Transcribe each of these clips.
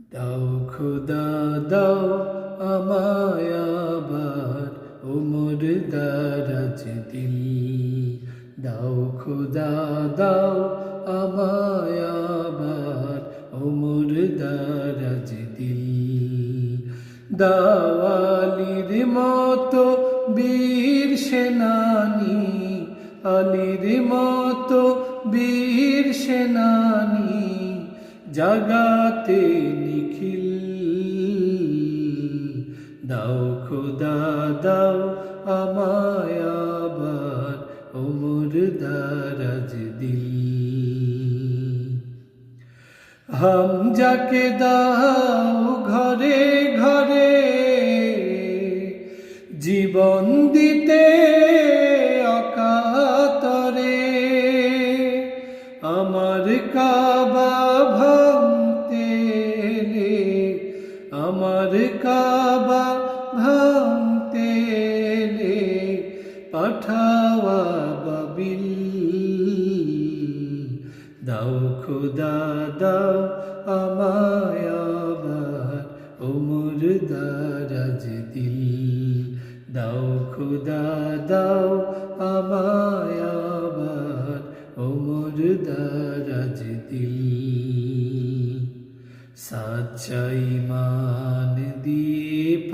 দাও খুদা, দাও আমায় আবার উমর দারাজ দিল। দাও খুদা, দাও আমায় আবার উমর দারাজ দিল। দাওয়ালির মতো বীর সেনানি, আলির মতো বীর সেনানি জাগাতে নিখিল। দাও খুদা, দাও আমায় আবার ওমর দারাজ দিল। হাম যাকে দাও ঘরে ঘরে, জীবন দিতে অকাতরে। আমার কাবা আমার কাবা ভাঙতে এলে, পাঠাওয়া বাবিল দাও খুদা দাও আমায় আবার ওমর দারাজ দিল। দাও খুদা দাও আমায় আবার ওমর দারাজ দিল। সাচ্চাই মান দিয়ে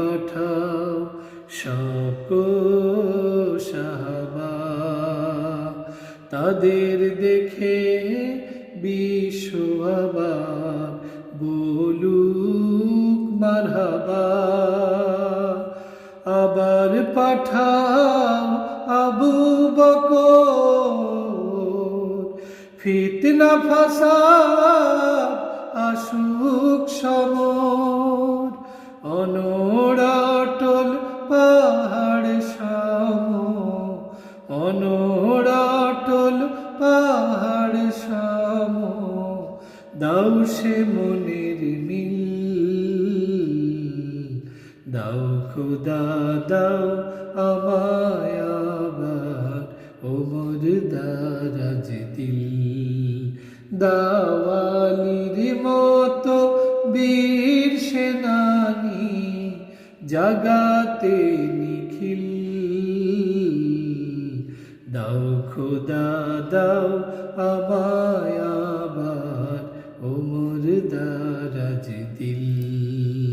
পাঠাও শক সাহাবা। তাদের দেখে বিশ্ব আবার বলুক মারহাবা। আবার পাঠাও আবু বকর। ফিতনা ফাসা আসুক সাম অনড়াটল পাহাড় সাম দাও সে মনের মিল। দাও খুদা, দাও আমায় আবার, ওমর দারাজ দিল। দাওয়ালির মতো বীর সেনানি, জাগাতে নিখিল দাও খুদা দাও আমার